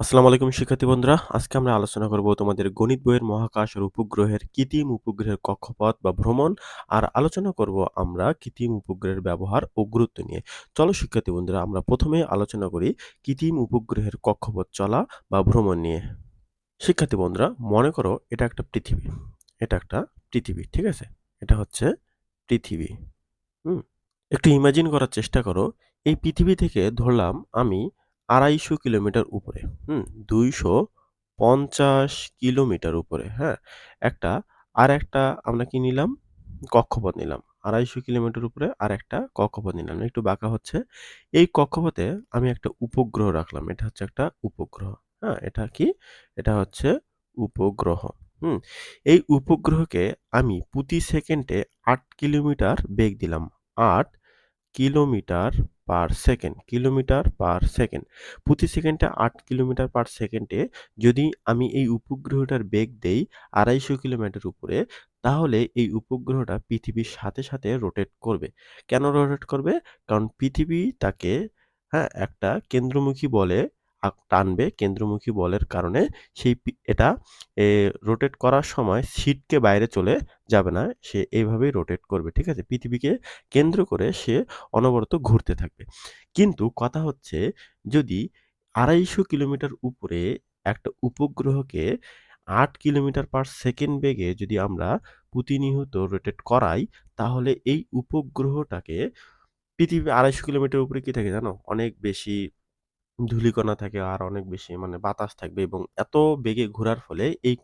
আসসালামু আলাইকুম শিক্ষার্থী বন্ধুরা, আজকে আমরা আলোচনা করব তোমাদের গণিত বইয়ের মহাকাশ আর উপগ্রহের কৃত্রিম উপগ্রহের কক্ষপথ বা ভ্রমণ, আর আলোচনা করব আমরা কৃত্রিম উপগ্রহের ব্যবহার ও গুরুত্ব নিয়ে। চলো শিক্ষার্থী বন্ধুরা, আমরা প্রথমে আলোচনা করি কৃত্রিম উপগ্রহের কক্ষপথ চলা বা ভ্রমণ নিয়ে। শিক্ষার্থী বন্ধুরা, মনে করো এটা একটা পৃথিবী, এটা একটা পৃথিবী, ঠিক আছে? এটা হচ্ছে পৃথিবী, হুম? একটু ইমাজিন করার চেষ্টা করো, এই পৃথিবী থেকে ধরলাম আমি আড়াইশো কিলোমিটার উপরে, হুম, দুইশো পঞ্চাশ কিলোমিটার উপরে হ্যাঁ একটা আর একটা আমরা কি নিলাম? কক্ষপথ নিলাম। আড়াইশো কিলোমিটার উপরে আর একটা কক্ষপথ নিলাম। একটু বাঁকা হচ্ছে। এই কক্ষপথে আমি একটা উপগ্রহ রাখলাম। এটা হচ্ছে একটা উপগ্রহ হ্যাঁ এটা কি? এটা হচ্ছে উপগ্রহ, হুম, এই উপগ্রহকে আমি প্রতি সেকেন্ডে আট কিলোমিটার বেগ দিলাম। আট kilometre per second kilometre per second প্রতি সেকেন্ডে আট কিলোমিটার পার সেকেন্ডে যদি আমি এই উপগ্রহটার বেগ দেই আড়াইশো কিলোমিটার উপরে, তাহলে এই উপগ্রহটা পৃথিবীর সাথে সাথে রোটেট করবে। কেন রোটেট করবে? কারণ পৃথিবী তাকে হ্যাঁ একটা কেন্দ্রমুখী বলে টানবে কেন্দ্রমুখী বলের কারণে সেই এটা রোটেট করার সময় সিটকে বাইরে চলে যাবে না। সে এইভাবেই রোটেট করবে, ঠিক আছে? পৃথিবীকে কেন্দ্র করে সে অনবরত ঘুরতে থাকবে। কিন্তু কথা হচ্ছে, যদি আড়াইশো কিলোমিটার উপরে একটা উপগ্রহকে আট কিলোমিটার পার সেকেন্ড বেগে যদি আমরা প্রতিনিয়ত রোটেট করাই, তাহলে এই উপগ্রহটাকে পৃথিবী আড়াইশো কিলোমিটার উপরে কি থাকে জানো? অনেক বেশি ধূলিকণা থাকে আর অনেক বেশি মানে বাতাস থাকবে এবং এত বেগে ঘোরার ফলে এই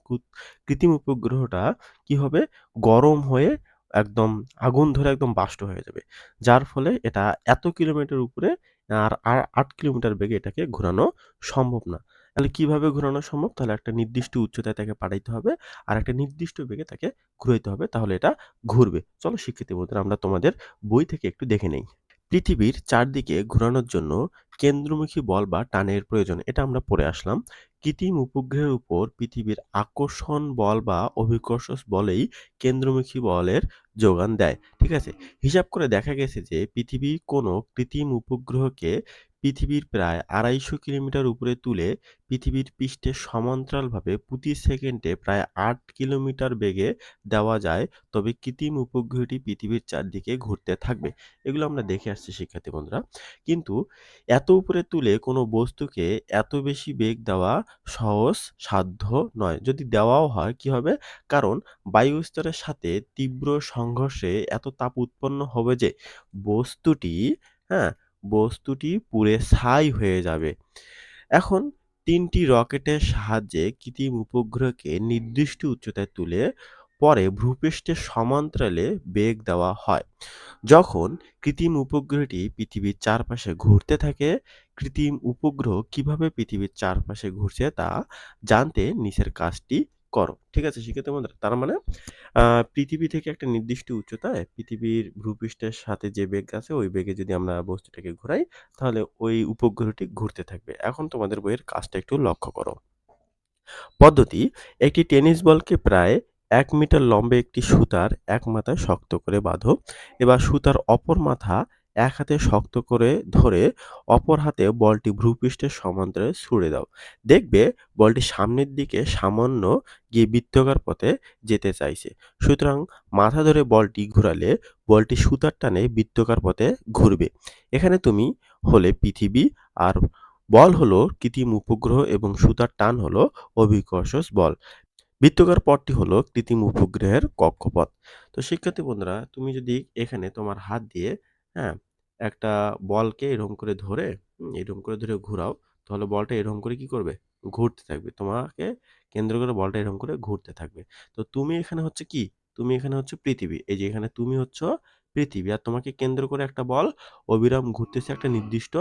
কৃত্রিম উপগ্রহটা কি হবে? গরম হয়ে একদম আগুন ধরে একদম বাষ্প হয়ে যাবে। যার ফলে এটা এত কিলোমিটার উপরে আর আর আট কিলোমিটার বেগে এটাকে ঘোরানো সম্ভব না। তাহলে কীভাবে ঘোরানো সম্ভব? তাহলে একটা নির্দিষ্ট উচ্চতায় তাকে পাঠাইতে হবে আর একটা নির্দিষ্ট বেগে তাকে ঘুরাইতে হবে, তাহলে এটা ঘুরবে। চলো শিক্ষিত বন্ধুরা, আমরা তোমাদের বই থেকে একটু দেখে নেই। পৃথিবীর চারদিকে ঘোরানোর জন্য কেন্দ্রমুখী বল বা টানের প্রয়োজন, এটা আমরা পড়ে আসলাম। কৃত্রিম উপগ্রহের উপর পৃথিবীর আকর্ষণ বল বা অভিকর্ষ বলেই কেন্দ্রমুখী বলের যোগান দেয়, ঠিক আছে? হিসাব করে দেখা গেছে যে পৃথিবী কোনো কৃত্রিম উপগ্রহকে পৃথিবীর প্রায় আড়াইশো কিলোমিটার উপরে তুলে পৃথিবীর পৃষ্ঠে সমান্তরালভাবে প্রতি সেকেন্ডে প্রায় আট কিলোমিটার বেগে দেওয়া যায়। তবে কৃত্রিম উপগ্রহটি পৃথিবীর চারদিকে ঘুরতে থাকবে। এগুলো আমরা দেখে আসছি, শিক্ষার্থী বন্ধুরা। কিন্তু এত উপরে তুলে কোনো বস্তুকে এত বেশি বেগ দেওয়া সহজ সাধ্য নয়। যদি দেওয়াও হয়, কি হবে? কারণ বায়ু স্তরের সাথে তীব্র সংঘর্ষে এত তাপ উৎপন্ন হবে যে বস্তুটি হ্যাঁ বস্তুটি পুড়ে ছাই হয়ে যাবে। এখন তিনটি রকেটের সাহায্যে কৃত্রিম উপগ্রহকে নির্দিষ্ট উচ্চতায় তুলে পরে ভূপৃষ্ঠের সমান্তরালে বেগ দেওয়া হয়। যখন কৃত্রিম উপগ্রহটি পৃথিবীর চারপাশে ঘুরতে থাকে, কৃত্রিম উপগ্রহ কীভাবে পৃথিবীর চারপাশে ঘুরছে তা জানতে নিচের কাজটি করো, ঠিক আছে? শিখে তোমাদের তার মানে পৃথিবী থেকে একটা নির্দিষ্ট উচ্চতায় পৃথিবীর ভূপৃষ্ঠের সাথে যে বেগ আছে, ওই বেগে যদি আমরা বস্তুটাকে ঘোরাই, তাহলে ওই উপগ্রহটি ঘুরতে থাকবে। এখন তোমাদের বইয়ের কাজটা একটু লক্ষ্য করো। পদ্ধতি, একটি টেনিস বলকে প্রায় এক মিটার লম্বে একটি সুতার এক মাথায় শক্ত করে বাঁধো। এবার সুতার অপর মাথা এক হাতে শক্ত করে ধরে অপর হাতে বলটি ভূপৃষ্ঠের সমান্তরে ছুড়ে দাও। দেখবে বলটি সামনের দিকে সামান্য গিয়ে বৃত্তকার পথে যেতে চাইছে। সুতরাং মাথা ধরে বলটি ঘোরালে বলটি সুতার টানে বৃত্তকার পথে ঘুরবে। এখানে তুমি হলে পৃথিবী আর বল হলো কৃত্রিম উপগ্রহ এবং সুতার টান হলো অভিকর্ষজ বল। বৃত্তকার পথটি হলো কৃত্রিম উপগ্রহের কক্ষপথ। তো শিক্ষার্থী বন্ধুরা, তুমি যদি এখানে তোমার হাত দিয়ে হ্যাঁ? একটা বলকে এরকম করে ধরে এরকম করে ধরে ঘোরাও, তাহলে বলটা এরকম করে কি করবে? ঘুরতে থাকবে। তোমাকে কেন্দ্র করে বলটা এরকম করে ঘুরতে থাকবে। তো তুমি এখানে হচ্ছে কি? তুমি এখানে হচ্ছে পৃথিবী। এই যে এখানে তুমি হচ্ছে পৃথিবী। আর তোমাকে কেন্দ্র করে একটা বল, অবিরাম ঘুরতেছে একটা নির্দিষ্ট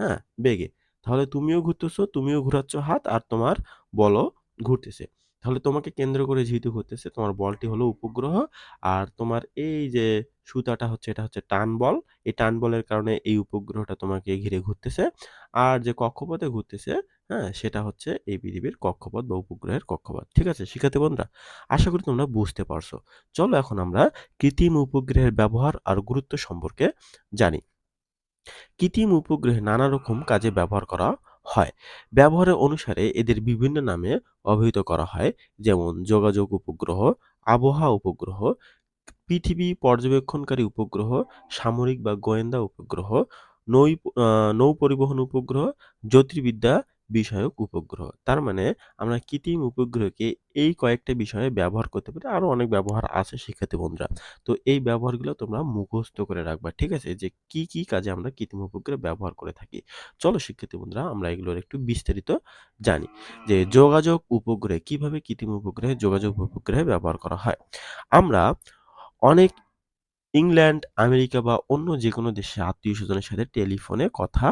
হ্যাঁ বেগে। তাহলে তুমিও ঘুরতেছো, তুমিও ঘোরাচ্ছ হাত, আর তোমার বলও ঘুরতেছে। তাহলে তোমাকে কেন্দ্র করে যেহেতু ঘুরতেছে, তোমার বলটি হলো উপগ্রহ আর তোমার এই যে সুতাটা হচ্ছে, এটা হচ্ছে টান বল। এই টান বলের কারণে এই উপগ্রহটা তোমাকে ঘিরে ঘুরতেছে। আর যে কক্ষপথে ঘুরতেছে হ্যাঁ সেটা হচ্ছে এই পৃথিবীর কক্ষপথ বা উপগ্রহের কক্ষপথ। ঠিক আছে শিখাতে বন্ধুরা? আশা করি তোমরা বুঝতে পারছ। চলো এখন আমরা কৃত্রিম উপগ্রহের ব্যবহার আর গুরুত্ব সম্পর্কে জানি। কৃত্রিম উপগ্রহে নানা রকম কাজে ব্যবহার করা হয়। ব্যবহারের অনুসারে এদের বিভিন্ন নামে অভিহিত করা হয় যেমন যোগাযোগ উপগ্রহ, আবহাওয়া উপগ্রহ, পৃথিবী পর্যবেক্ষণকারী উপগ্রহ, সামরিক বা গোয়েন্দা উপগ্রহ, নৌ নৌ পরিবহন উপগ্রহ, জ্যোতির্বিদ্যা বিষয়ক উপগ্রহ। তার মানে আমরা কৃত্রিম উপগ্রহকে এই কয়েকটা বিষয়ে ব্যবহার করতে পারি। আরও অনেক ব্যবহার আছে শিক্ষার্থী বন্ধুরা। তো এই ব্যবহারগুলো তোমরা মুখস্থ করে রাখবা। ঠিক আছে? যে কি, কি কাজে আমরা কৃত্রিম উপগ্রহ ব্যবহার করে থাকি। চলো শিক্ষার্থী বন্ধুরা আমরা এগুলোর একটু বিস্তারিত জানি। যে যোগাযোগ উপগ্রহে কীভাবে কৃত্রিম উপগ্রহে যোগাযোগ উপগ্রহে ব্যবহার করা হয়। আমরা অনেক ইংল্যান্ড, আমেরিকা বা অন্য যে কোনো দেশে আত্মীয় স্বজনের সাথে টেলিফোনে কথা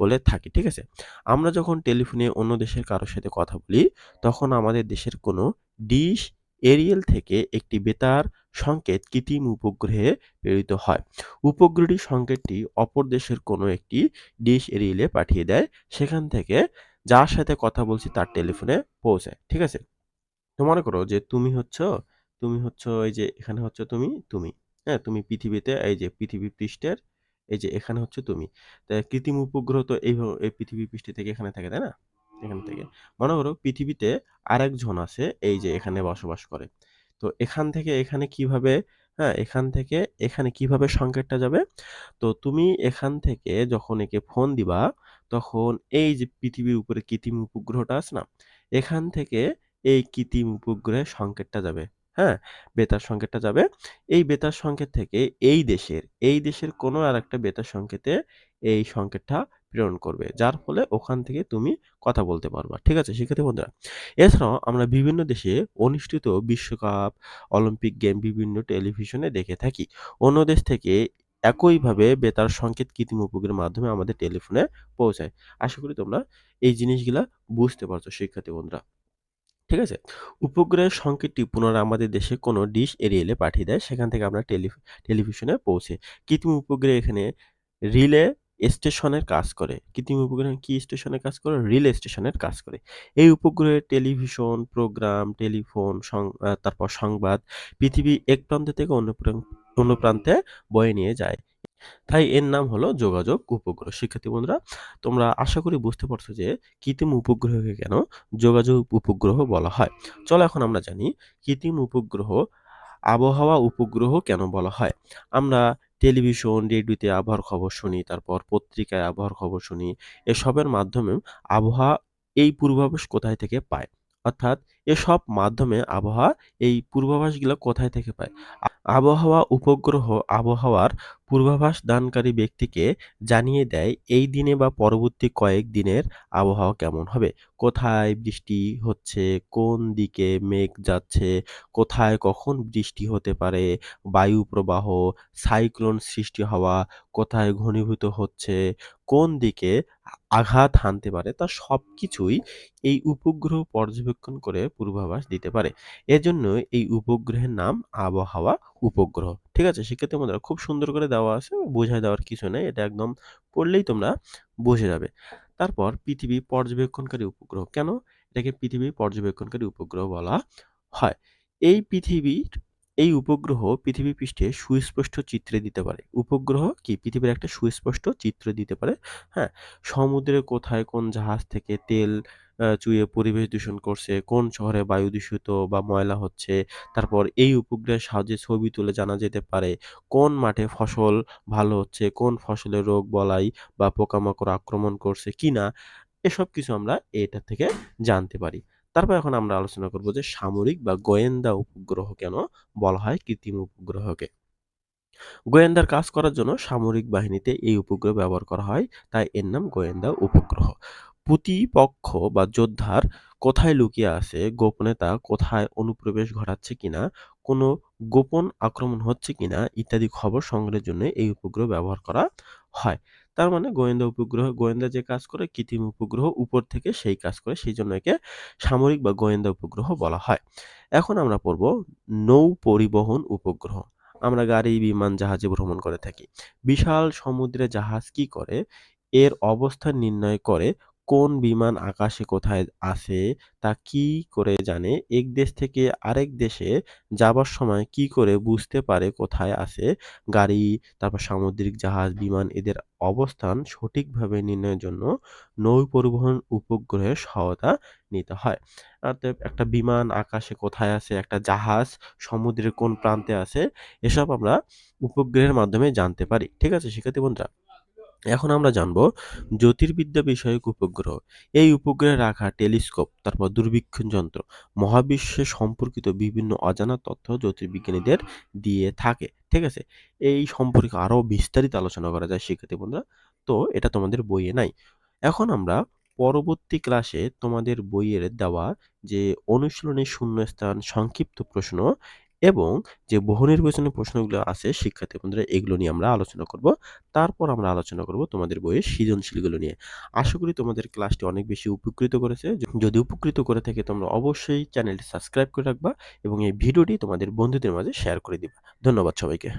বলে থাকি। ঠিক আছে? আমরা যখন টেলিফোনে অন্য দেশের কারোর সাথে কথা বলি, তখন আমাদের দেশের কোনো ডিশ, এরিয়েল থেকে একটি বেতার সংকেত কৃত্রিম উপগ্রহে প্রেরিত হয়। উপগ্রহটি সংকেতটি অপর দেশের কোনো একটি ডিশ এরিয়েলে পাঠিয়ে দেয়। সেখান থেকে যার সাথে কথা বলছি তার টেলিফোনে পৌঁছায়। ঠিক আছে? তো মনে করো যে তুমি হচ্ছ তুমি হচ্ছ এই যে এখানে হচ্ছ তুমি, তুমি। হ্যাঁ? তুমি পৃথিবীতে এই যে পৃথিবী পৃষ্ঠের এই যে এখানে হচ্ছে তুমি। কৃত্রিম উপগ্রহ তো এইভাবে এই পৃথিবী পৃষ্ঠ থেকে এখানে থাকে, তাই না? এখান থেকে। মনে করো পৃথিবীতে আরেকজন আছে এই যে এখানে বসবাস করে। তো এখান থেকে এখানে কীভাবে হ্যাঁ, এখান থেকে এখানে কীভাবে সংকেতটা যাবে? তো তুমি এখান থেকে যখন একে ফোন দিবা, তখন এই যে পৃথিবীর উপরে কৃত্রিম উপগ্রহটা আছে না? এখান থেকে এই কৃত্রিম উপগ্রহে সংকেতটা যাবে। হ্যাঁ? বেতার সংকেতটা যাবে। এই বেতার সংকেত থেকে এই দেশের, এই দেশের কোনো আরেকটা বেতার সংকেতে এই সংকেতটা প্রেরণ করবে। যার ফলে ওখান থেকে তুমি কথা বলতে পারবা। ঠিক আছে শিক্ষার্থী বন্ধুরা? এছাড়াও আমরা বিভিন্ন দেশে অনুষ্ঠিত বিশ্বকাপ, অলিম্পিক গেম বিভিন্ন টেলিভিশনে দেখে থাকি। অন্য দেশ থেকে একইভাবে বেতার সংকেত কৃত্রিম উপগ্রহের মাধ্যমে আমাদের টেলিফোনে পৌঁছায়। আশা করি তোমরা এই জিনিসগুলা বুঝতে পারছ শিক্ষার্থী বন্ধুরা। ঠিক আছে? উপগ্রহের সংকেতটি পুনরায় আমাদের দেশে কোনো ডিশ এরিয়েলে পাঠিয়ে দেয়। সেখান থেকে আমরা টেলি টেলিভিশনে পৌঁছে। কৃত্রিম উপগ্রহ এখানে রিলে স্টেশনের কাজ করে। কৃত্রিম উপগ্রহ কি স্টেশনের কাজ করে? রিলে স্টেশনের কাজ করে। এই উপগ্রহে টেলিভিশন, প্রোগ্রাম, টেলিফোন, তারপর সংবাদ পৃথিবী এক প্রান্ত থেকে অন্য অন্য প্রান্তে বয়ে নিয়ে যায়। তাই এর নাম হলো যোগাযোগ উপগ্রহ। শিক্ষার্থী বন্ধুরা, তোমরা আশা করি বুঝতে পারছ যে কৃত্রিম উপগ্রহকে কেন যোগাযোগ উপগ্রহ বলা হয়। চলো এখন আমরা জানি কৃত্রিম উপগ্রহ আবহাওয়া উপগ্রহ কেন বলা হয়। আমরা টেলিভিশন, রেডিওতে আবহাওয়ার খবর শুনি, তারপর পত্রিকায় আবহাওয়ার খবর শুনি। এসবের মাধ্যমে আবহাওয়া এই পূর্বাভাস কোথায় থেকে পায়? অর্থাৎ এসব মাধ্যমে আবহাওয়া এই পূর্বাভাসগুলো কোথায় থেকে পায়? আবহাওয়া উপগ্রহ আবহাওয়ার পূর্বাভাস দানকারী ব্যক্তিকে জানিয়ে দেয় এই দিনে বা পরবর্তী কয়েক দিনের আবহাওয়া কেমন হবে। কোথায় বৃষ্টি হচ্ছে, কোন দিকে মেঘ যাচ্ছে, কোথায় কখন বৃষ্টি হতে পারে, বায়ু প্রবাহ, সাইক্লোন সৃষ্টি হওয়া, কোথায় ঘনীভূত হচ্ছে, কোন দিকে আঘাত হানতে পারে? তা সব কিছুই এই উপগ্রহ পর্যবেক্ষণ করে পূর্বাভাস দিতে পারে। এজন্য এই উপগ্রহের নাম আবহাওয়া উপগ্রহ। ঠিক আছে? সেক্ষেত্রে বন্ধুরা খুব সুন্দর করে দেওয়া আছে, বোঝায় দেওয়ার কিছু নেই। এটা একদম পড়লেই তোমরা বুঝে যাবে। তারপর পৃথিবী পর্যবেক্ষণকারী উপগ্রহ। কেন এটাকে পৃথিবী পর্যবেক্ষণকারী উপগ্রহ বলা হয়? এই পৃথিবীর এই উপগ্রহ পৃথিবী পৃষ্ঠে সুস্পষ্ট চিত্রে দিতে পারে। উপগ্রহ কি পৃথিবীর একটা সুস্পষ্ট চিত্র দিতে পারে। হ্যাঁ? সমুদ্রে কোথায় কোন জাহাজ থেকে তেল আ চুইয়ে পরিবেশ দূষণ করছে, কোন শহরে বায়ু দূষিত বা ময়লা হচ্ছে। তারপর এই উপগ্রহের সাহায্যে ছবি তুলে জানা যেতে পারে কোন মাঠে ফসল ভালো হচ্ছে, কোন ফসলে রোগ বলাই বা পোকামাকড় আক্রমণ করছে কিনা। এসব কিছু আমরা এটা থেকে জানতে পারি। তারপর এখন আমরা আলোচনা করব যে সামরিক বা গোয়েন্দা উপগ্রহ কেন বলা হয় কৃত্রিম উপগ্রহকে। গোয়েন্দার কাজ করার জন্য সামরিক বাহিনীতে এই উপগ্রহ ব্যবহার করা হয়, তাই এর নাম গোয়েন্দা উপগ্রহ। প্রতিপক্ষ বা যোদ্ধার কোথায় লুকিয়ে আছে, গোপনে তা কোথায় অনুপ্রবেশ ঘটাচ্ছে কিনা, কোনো গোপন আক্রমণ হচ্ছে কিনা ইত্যাদি খবর সংগ্রহের জন্য এই উপগ্রহ ব্যবহার করা হয়। তার মানে গোয়েন্দা উপগ্রহ গোয়েন্দা যে কাজ করে কৃত্রিম উপগ্রহ উপর থেকে সেই কাজ করে। সেই জন্য একে সামরিক বা গোয়েন্দা উপগ্রহ বলা হয়। এখন আমরা পড়ব নৌ পরিবহন উপগ্রহ। আমরা গাড়ি, বিমান, জাহাজে ভ্রমণ করে থাকি। বিশাল সমুদ্রে জাহাজ কি করে? এর অবস্থান নির্ণয় করে কোন বিমান আকাশে কোথায় আছে তা কি করে জানে? এক দেশ থেকে আরেক দেশে যাবার সময় কি করে বুঝতে পারে কোথায় আছে? গাড়ি, তারপর সামুদ্রিক জাহাজ, বিমান এদের অবস্থান সঠিকভাবে নির্ণয়ের জন্য নৌ পরিবহন উপগ্রহের সহায়তা নিতে হয়। একটা বিমান আকাশে কোথায় আছে, একটা জাহাজ সমুদ্রের কোন প্রান্তে আছে, এসব আমরা উপগ্রহের মাধ্যমে জানতে পারি। ঠিক আছে শিক্ষার্থী বন্ধুরা? এখন আমরা জানব জ্যোতির্বিদ্যা বিষয়ক উপগ্রহ। এই উপগ্রহে রাখা টেলিস্কোপ, তারপর দূরবীক্ষণ যন্ত্র মহাবিশ্বে সম্পর্কিত বিভিন্ন অজানা তথ্য জ্যোতির্বিজ্ঞানীদের দিয়ে থাকে। ঠিক আছে? এই সম্পর্কে আরও বিস্তারিত আলোচনা করা যায় শিক্ষার্থী বন্ধুরা। তো এটা তোমাদের বইয়ে নাই। এখন আমরা পরবর্তী ক্লাসে তোমাদের বইয়ের দেওয়া যে অনুশীলনী শূন্যস্থান, সংক্ষিপ্ত প্রশ্ন এবং যে বহুনির্বাচনী প্রশ্নগুলো আছে, শিক্ষার্থী বন্ধুরা, এগুলো নিয়ে আমরা আলোচনা করব। তারপর আমরা আলোচনা করব তোমাদের বইয়ের সৃজনশীলগুলো নিয়ে। আশা করি তোমাদের ক্লাসটি অনেক বেশি উপকৃত করেছে। যদি উপকৃত করে থাকে, তোমরা অবশ্যই চ্যানেলটি সাবস্ক্রাইব করে রাখবা এবং এই ভিডিওটি তোমাদের বন্ধুদের মাঝে শেয়ার করে দিবা। ধন্যবাদ সবাইকে।